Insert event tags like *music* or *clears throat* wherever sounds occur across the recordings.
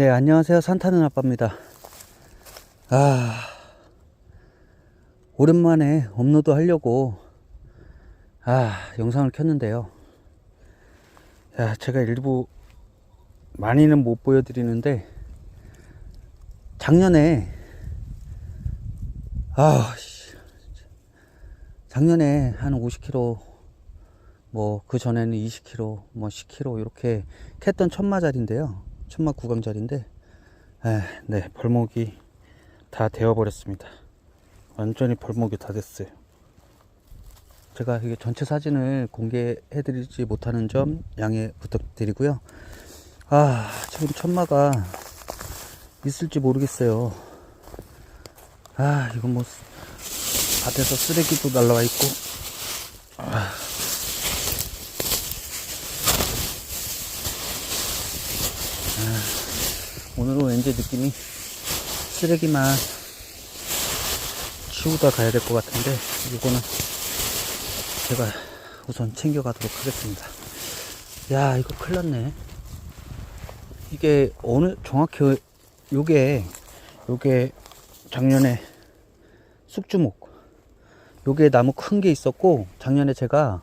네, 안녕하세요. 산타는 아빠입니다. 아, 오랜만에 업로드 하려고, 아, 영상을 켰는데요. 야, 제가 일부 많이는 못 보여드리는데, 작년에, 아, 씨, 작년에 한 50kg, 뭐, 그 전에는 20kg, 뭐 10kg, 이렇게 캤던 천마자리인데요. 천마 구강자리인데, 에, 네, 벌목이 다 되어버렸습니다. 완전히 벌목이 다 됐어요. 제가 이게 전체 사진을 공개해 드리지 못하는 점 양해 부탁드리고요. 아, 지금 천마가 있을지 모르겠어요. 아, 이건 뭐, 밭에서 쓰레기도 날라와 있고, 아. 오늘은 왠지 느낌이 쓰레기만 치우다 가야 될 것 같은데 이거는 제가 우선 챙겨가도록 하겠습니다. 야 이거 큰일 났네. 이게 어느 정확히 요게 요게 작년에 쑥주목 요게 나무 큰 게 있었고 작년에 제가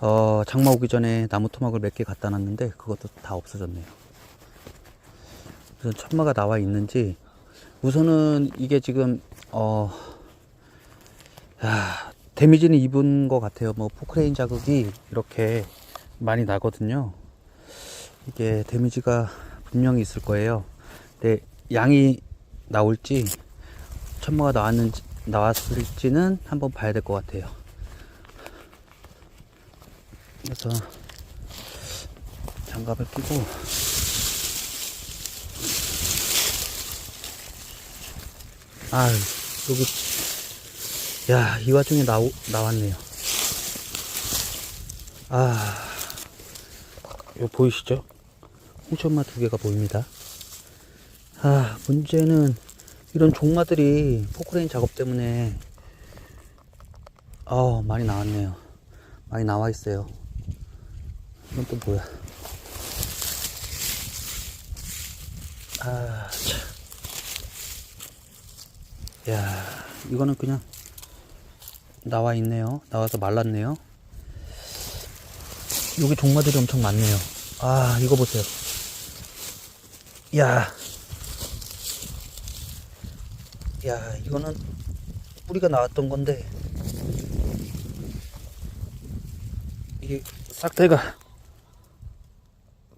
어 장마 오기 전에 나무 토막을 몇 개 갖다 놨는데 그것도 다 없어졌네요 우선 천마가 나와 있는지 우선은 이게 지금 어 야, 데미지는 입은 것 같아요. 뭐 포크레인 자극이 이렇게 많이 나거든요. 이게 데미지가 분명히 있을 거예요. 근데 양이 나올지 천마가 나왔는지 나왔을지는 한번 봐야 될 것 같아요. 그래서 장갑을 끼고 아 여기 야 이 와중에 나오, 나왔네요. 아 이거 보이시죠? 홍천마 두 개가 보입니다. 아 문제는 이런 종마들이 포크레인 작업 때문에 아 많이 나왔네요. 많이 나와 있어요. 이건 또 뭐야? 아 참. 야 이거는 그냥 나와 있네요. 나와서 말랐네요. 여기 종마들이 엄청 많네요. 아 이거 보세요. 야. 야, 이거는 뿌리가 나왔던 건데 이게 싹대가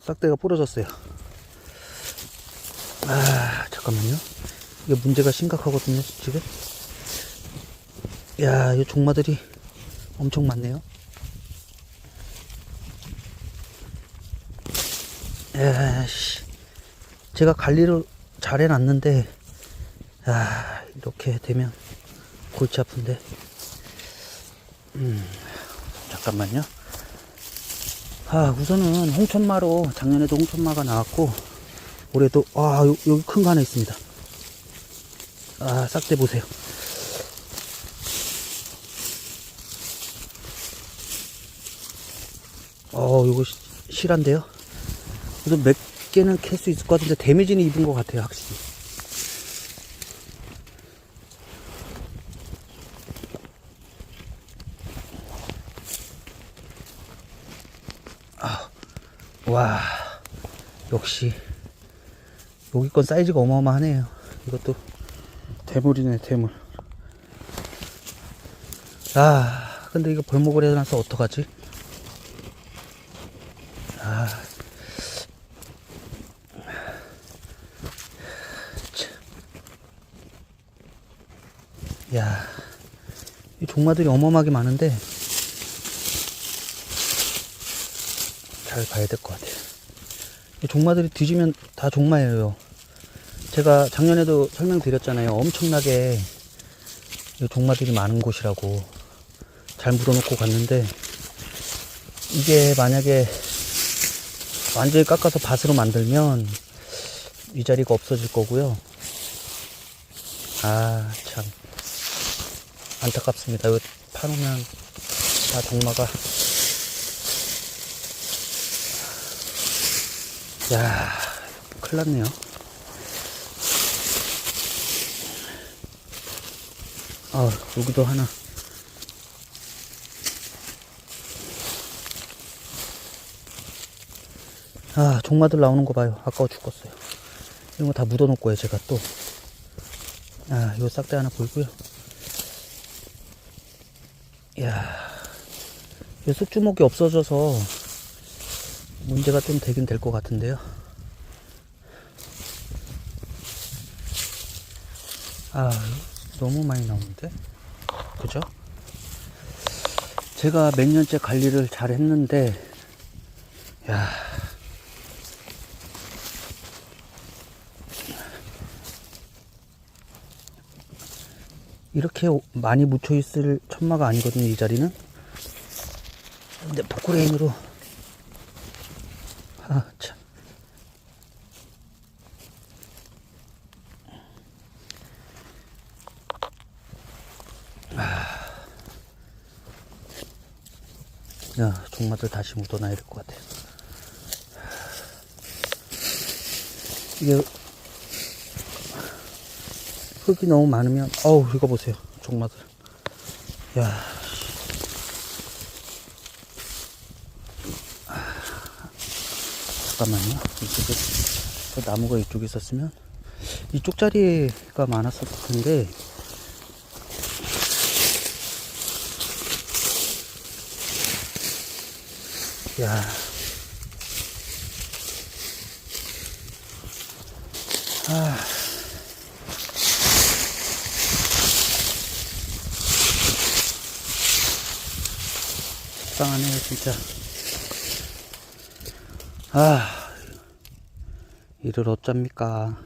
싹대가 부러졌어요. 아 잠깐만요 이게 문제가 심각하거든요, 지금. 야, 이 종마들이 엄청 많네요. 야씨, 제가 관리를 잘 해놨는데, 아, 이렇게 되면 골치 아픈데. 음, 잠깐만요. 아, 우선은 홍천마로, 작년에도 홍천마가 나왔고, 올해도, 아, 요- 여기 큰 거 하나 있습니다. 아, 싹대 보세요. 어, 시- 실한데요? 그래서 몇 개는 캘 수 있을 것 같은데 데미지는 입은 것 같아요, 확실히. 아, 와, 역시 여기 건 사이즈가 어마어마하네요. 이것도 대물이네 대물 아 근데 이거 벌목을 해놔서 어떡하지 아 참. 야, 이 종마들이 어마어마하게 많은데 잘 봐야 될 것 같아요. 이 종마들이 뒤지면 다 종마예요. 제가 작년에도 설명드렸잖아요. 엄청나게 이 종마들이 많은 곳이라고 잘 묻어놓고 갔는데 이게 만약에 완전히 깎아서 밭으로 만들면 이 자리가 없어질 거고요. 아, 참. 안타깝습니다. 이거 파놓으면 다 종마가. 야 큰일 났네요. 아, 여기도 하나. 아, 종마들 나오는 거 봐요. 아까워 죽겠어요. 이런 거 다 묻어 거예요, 제가 또. 아, 이거 싹대 하나 보이고요. 이야, 이 쑥주먹이 없어져서 문제가 좀 되긴 될 것 같은데요. 아, 너무 많이 나오는데? 그죠? 제가 몇 년째 관리를 잘 했는데, 야 이렇게 오- 많이 묻혀 있을 천마가 아니거든요, 이 자리는. 근데 포크레인으로, 아, 참. 야, 종마들 다시 묻어놔야 될 것 같아요. 이게 흙이 너무 많으면, 어우, 이거 보세요. 종마들. 야. 잠깐만요. 이쪽에, 저 나무가 이쪽에 있었으면, 이쪽 자리가 많았을 텐데, 야. 아. 속상하네요, 진짜. 아. 이를 어쩝니까?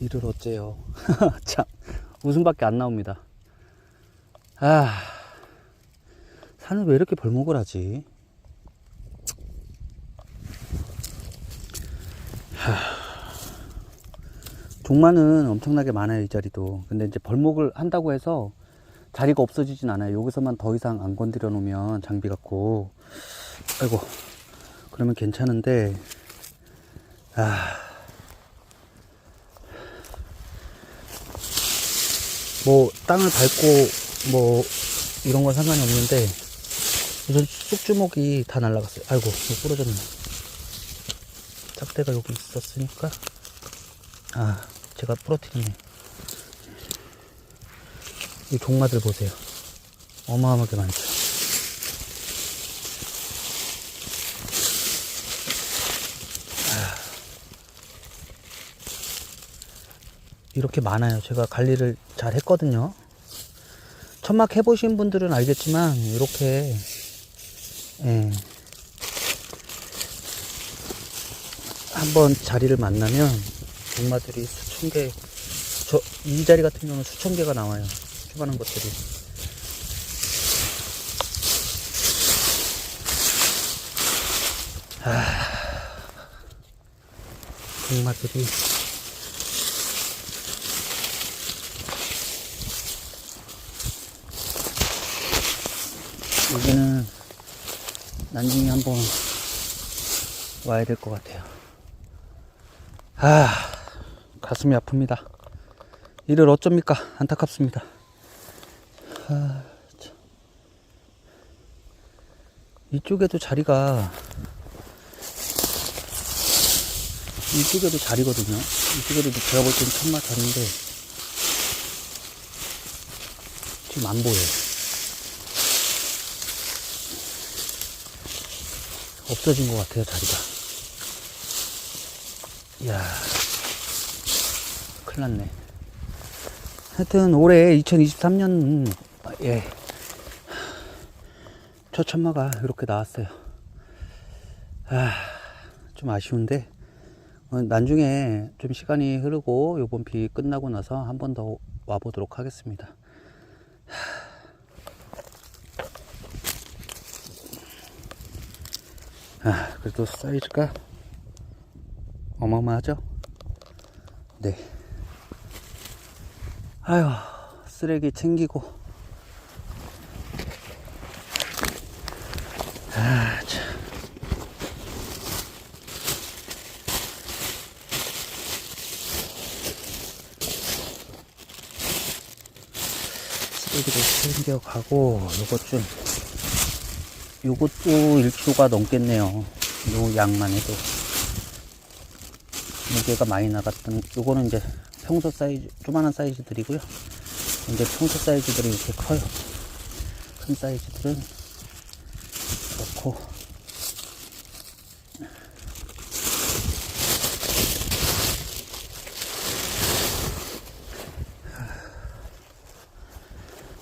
이를 어째요. *laughs* 참, 웃음밖에 안 나옵니다. 아. 산을 왜 이렇게 벌목을 하지? 하... 종마는 엄청나게 많아요, 이 자리도. 근데 이제 벌목을 한다고 해서 자리가 없어지진 않아요. 여기서만 더 이상 안 건드려 놓으면 장비 갖고. 아이고. 그러면 괜찮은데, 아. 뭐, 땅을 밟고, 뭐, 이런 건 상관이 없는데, 우선 쑥주먹이 다 날라갔어요. 아이고, 이거 부러졌네. 짝대가 여기 있었으니까. 아, 제가 부러뜨리네. 이 종마들 보세요. 어마어마하게 많죠. 아. 이렇게 많아요. 제가 관리를 잘 했거든요. 천막 해보신 분들은 알겠지만, 이렇게, 예. 한번 자리를 만나면, 종마들이 수천 개, 저, 이 자리 같은 경우는 수천 개가 나와요. 조그마한 것들이. 아, 종마들이. 여기는 나중에 한번 와야 될 것 같아요. 아, 가슴이 아픕니다. 이를 어쩝니까? 안타깝습니다. 아, 참. 이쪽에도 자리가 이쪽에도 자리거든요. 이쪽에도 제가 볼 때는 천마 자리인데 지금 안 보여요. 없어진 것 같아요, 자리가. 이야, 큰일 났네. 하여튼 올해 2023년, 예. 첫 천마가 이렇게 나왔어요. 아, 좀 아쉬운데, 어, 나중에 좀 시간이 흐르고 요번 비 끝나고 나서 한 번 더 와보도록 하겠습니다. 아, 그래도 사이즈가 어마어마하죠? 네. 아유, 쓰레기 챙기고. 아, 참. 꼭대기도 챙겨가고 요것 좀 요것도 1kg가 넘겠네요. 요 양만 해도. 무게가 많이 나갔던 요거는 이제 평소 사이즈 조만한 사이즈들이고요. 이제 평소 사이즈들이 이렇게 커요. 큰 사이즈들은 그렇고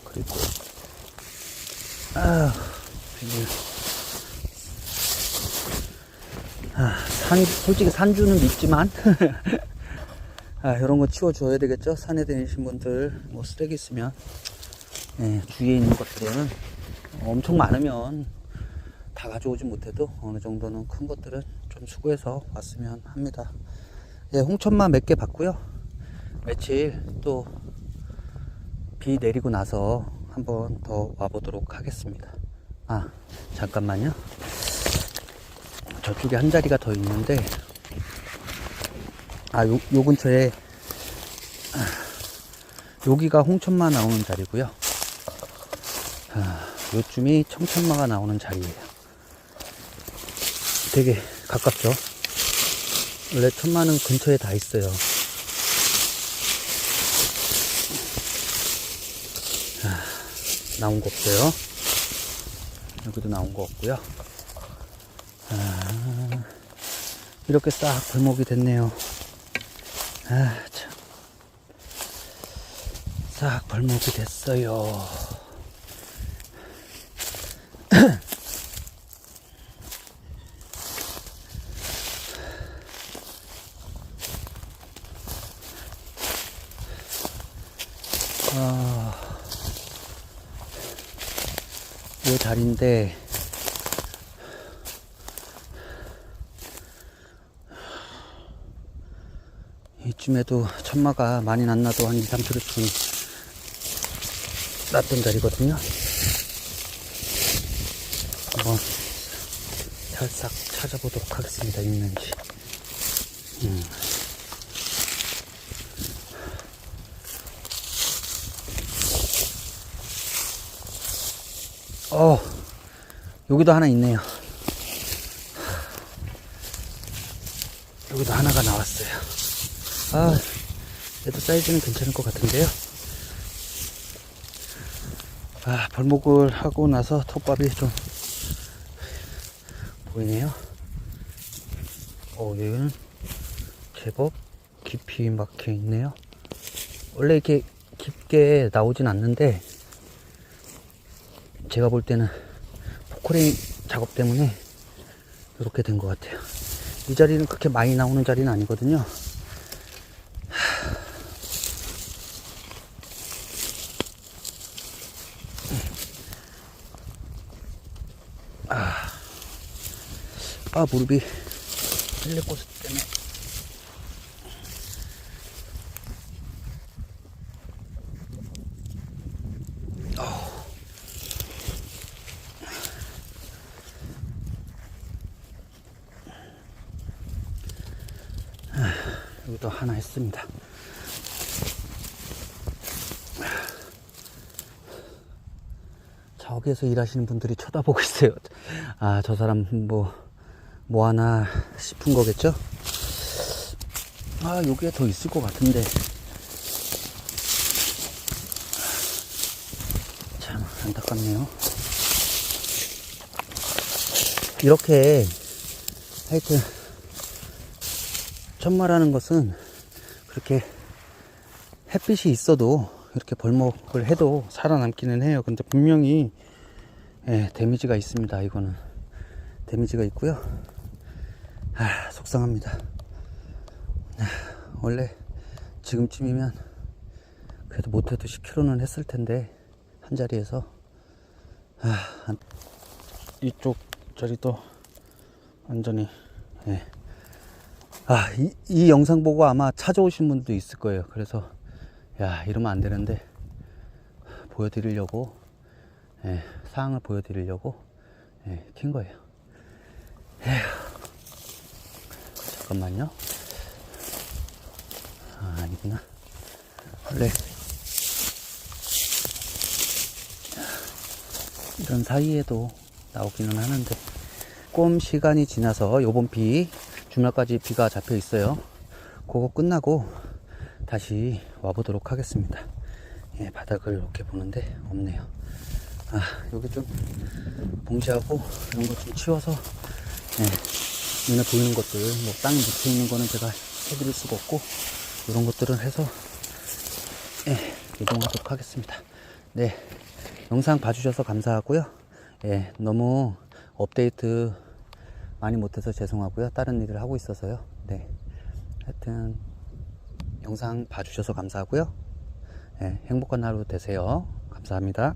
그리고 아 비닐 아, 산, 솔직히 산주는 믿지만, *laughs* 아, 이런 거 치워줘야 되겠죠? 산에 다니신 분들, 뭐, 쓰레기 있으면, 예, 주위에 있는 것들은 엄청 많으면 다 가져오지 못해도 어느 정도는 큰 것들은 좀 수고해서 왔으면 합니다. 예, 홍천마 몇개 봤고요. 며칠 또 비 내리고 나서 한번 더 와보도록 하겠습니다. 아, 잠깐만요. 저쪽에 한 자리가 더 있는데, 아, 요, 요 근처에, 아, 여기가 홍천마 나오는 자리고요. 아, 요쯤이 청천마가 나오는 자리예요. 되게 가깝죠? 원래 천마는 근처에 다 있어요. 아, 나온 거 없어요. 여기도 나온 거 없고요. 아, 이렇게 싹 벌목이 됐네요. 아, 참. 싹 벌목이 됐어요. *clears throat* 아, 요 자리인데, 이쯤에도 천마가 많이 났나도 한 2, 3kg쯤 났던 자리거든요. 한번 살짝 찾아보도록 하겠습니다. 있는지. 음. 어, 여기도 하나 있네요. 여기도 하나가 나왔어요. 아, 얘도 사이즈는 괜찮을 것 같은데요. 아, 벌목을 하고 나서 톱밥이 좀 보이네요. 어, 여기는 제법 깊이 막혀 있네요. 원래 이렇게 깊게 나오진 않는데, 제가 볼 때는 포크레인 작업 때문에 이렇게 된 것 같아요. 이 자리는 그렇게 많이 나오는 자리는 아니거든요. 아 무릎이 헬레코스 때문에. 여기도 하나 했습니다. 저기에서 일하시는 분들이 쳐다보고 있어요. 아, 저 사람 뭐, 뭐 하나 싶은 거겠죠? 아, 여기에 더 있을 것 같은데. 참, 안타깝네요. 이렇게, 하여튼, 천마라는 것은 그렇게 햇빛이 있어도 이렇게 벌목을 해도 살아남기는 해요. 근데 분명히 예, 데미지가 있습니다. 이거는 데미지가 있고요. 아, 속상합니다. 아, 원래 지금쯤이면 그래도 못해도 10kg는 했을 텐데 한 자리에서 아, 한- 이쪽 자리도 완전히 예. 아, 이, 이 영상 보고 아마 찾아오신 분도 있을 거예요. 그래서, 야, 이러면 안 되는데, 보여드리려고, 예, 사항을 보여드리려고, 예, 킨 거예요. 에휴. 잠깐만요. 아, 아니구나. 원래, 이런 사이에도 나오기는 하는데 조금 시간이 지나서 요번 비 주말까지 비가 잡혀 있어요 그거 끝나고 다시 와보도록 하겠습니다 예, 바닥을 이렇게 보는데 없네요 아 여기 좀 봉시하고 이런 것좀 치워서 예, 눈에 보이는 것들 뭐 땅에 묻혀 있는 거는 제가 해드릴 수가 없고 이런 것들은 해서 예, 이동하도록 하겠습니다. 네 영상 봐주셔서 감사하고요. 예, 너무 업데이트 많이 못해서 죄송하고요. 다른 일을 하고 있어서요. 네 하여튼 영상 봐주셔서 감사하고요. 예, 행복한 하루 되세요. 감사합니다